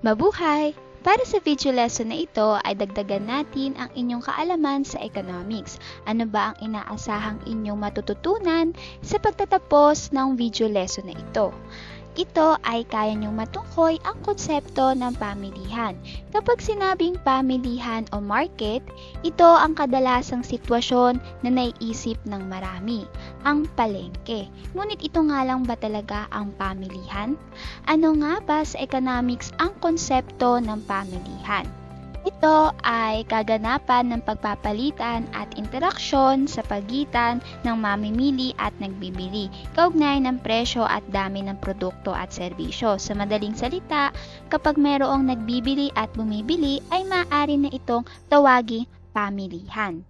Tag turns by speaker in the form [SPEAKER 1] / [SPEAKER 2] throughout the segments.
[SPEAKER 1] Mabuhay! Para sa video lesson na ito ay dagdagan natin ang inyong kaalaman sa economics. Ano ba ang inaasahang inyong matututunan sa pagtatapos ng video lesson na ito? Ito ay kaya niyong matungkoy ang konsepto ng pamilihan. Kapag sinabing pamilihan o market, ito ang kadalasang sitwasyon na naiisip ng marami, ang palengke. Ngunit ito nga lang ba talaga ang pamilihan? Ano nga ba sa economics ang konsepto ng pamilihan? Ito ay kaganapan ng pagpapalitan at interaksyon sa pagitan ng mamimili at nagbibili, kaugnay ng presyo at dami ng produkto at serbisyo. Sa madaling salita, kapag mayroong nagbibili at bumibili ay maaari na itong tawaging pamilihan.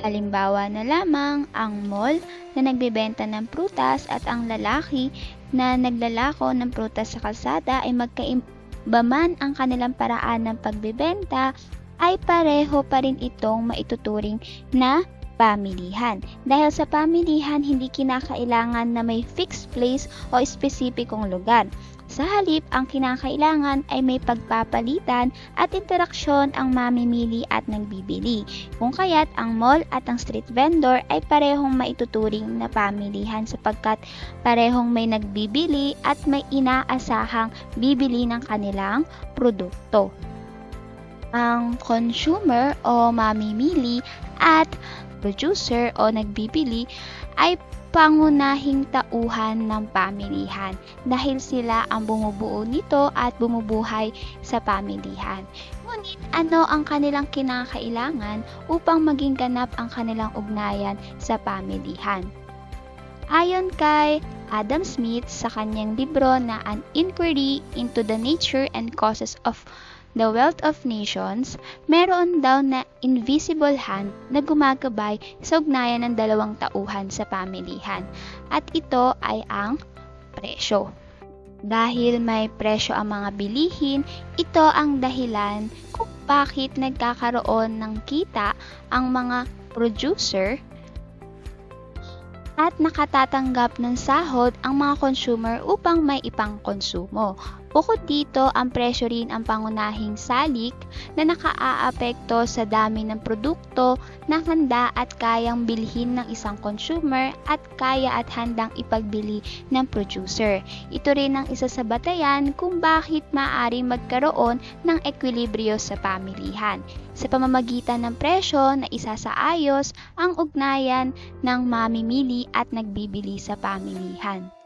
[SPEAKER 1] Halimbawa na lamang ang mall na nagbebenta ng prutas at ang lalaki na naglalako ng prutas sa kalsada ay magkaim Baman ang kanilang paraan ng pagbebenta, ay pareho pa rin itong maituturing na pamilihan. Dahil sa pamilihan, hindi kinakailangan na may fixed place o espesipikong lugar. Sa halip, ang kinakailangan ay may pagpapalitan at interaksyon ang mamimili at nagbibili. Kung kaya't ang mall at ang street vendor ay parehong maituturing na pamilihan sapagkat parehong may nagbibili at may inaasahang bibili ng kanilang produkto. Ang consumer o mamimili at producer o nagbibili ay pangunahing tauhan ng pamilihan dahil sila ang bumubuo nito at bumubuhay sa pamilihan. Ngunit ano ang kanilang kinakailangan upang maging ganap ang kanilang ugnayan sa pamilihan? Ayon kay Adam Smith sa kanyang libro na An Inquiry into the Nature and Causes of The Wealth of Nations, meron daw na invisible hand na gumagabay sa ugnayan ng dalawang tauhan sa pamilihan. At ito ay ang presyo. Dahil may presyo ang mga bilihin, ito ang dahilan kung bakit nagkakaroon ng kita ang mga producer at nakatatanggap ng sahod ang mga consumer upang may ipang konsumo. Bukod dito, ang presyo rin ang pangunahing salik na nakaaapekto sa dami ng produkto na handa at kayang bilhin ng isang consumer at kaya at handang ipagbili ng producer. Ito rin ang isa sa batayan kung bakit maaring magkaroon ng ekwilibryo sa pamilihan. Sa pamamagitan ng presyo na isa sa ayos ang ugnayan ng mamimili at nagbibili sa pamilihan.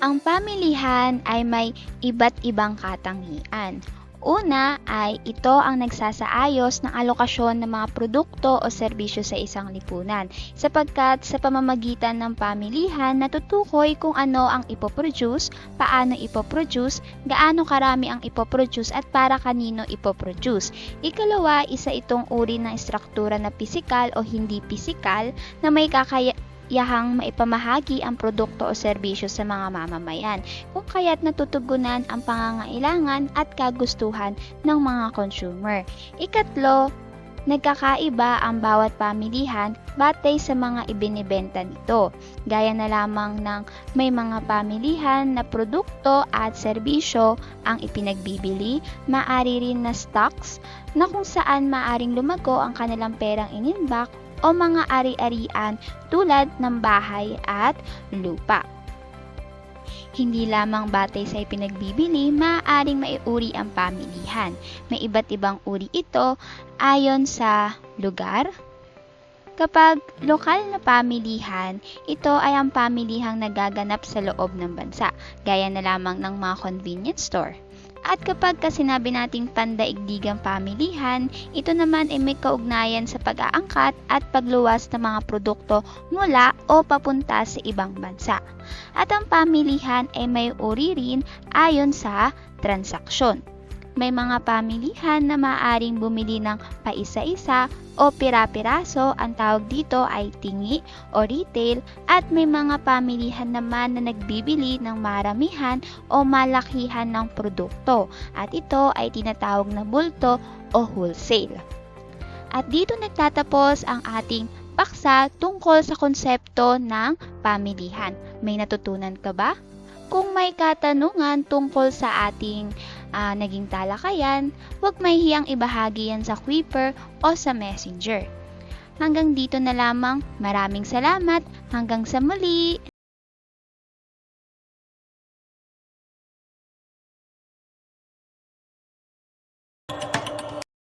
[SPEAKER 1] Ang pamilihan ay may iba't ibang katangian. Una ay ito ang nagsasaayos ng alokasyon ng mga produkto o serbisyo sa isang lipunan sapagkat sa pamamagitan ng pamilihan natutukoy kung ano ang ipoproduce, paano ipoproduce, gaano karami ang ipoproduce at para kanino ipoproduce. Ikalawa, isa itong uri ng struktura na pisikal o hindi pisikal na may kakaya yahang maipamahagi ang produkto o serbisyo sa mga mamamayan, kung kaya't natutugunan ang pangangailangan at kagustuhan ng mga consumer. Ikatlo, nagkakaiba ang bawat pamilihan batay sa mga ibinibenta nito. Gaya na lamang ng may mga pamilihan na produkto at serbisyo ang ipinagbibili, maari rin na stocks na kung saan maaring lumago ang kanilang perang inimbak o mga ari-arian tulad ng bahay at lupa. Hindi lamang batay sa ipinagbibili, maaaring maiuri ang pamilihan. May iba't ibang uri ito ayon sa lugar. Kapag lokal na pamilihan, ito ay ang pamilihang nagaganap sa loob ng bansa, gaya na lamang ng mga convenience store. At kapag ka sinabi nating pandaigdigang pamilihan, ito naman ay may kaugnayan sa pag-aangkat at pagluwas ng mga produkto mula o papunta sa ibang bansa. At ang pamilihan ay may uri rin ayon sa transaksyon. May mga pamilihan na maaaring bumili ng paisa-isa o pira-piraso, ang tawag dito ay tingi o retail at may mga pamilihan naman na nagbibili ng maramihan o malakihan ng produkto at ito ay tinatawag na bulto o wholesale. At dito nagtatapos ang ating paksa tungkol sa konsepto ng pamilihan. May natutunan ka ba? Kung may katanungan tungkol sa ating ah, naging talakayan, huwag mahihiyang ibahagi yan sa Quipper o sa Messenger. Hanggang dito na lamang. Maraming salamat. Hanggang sa muli.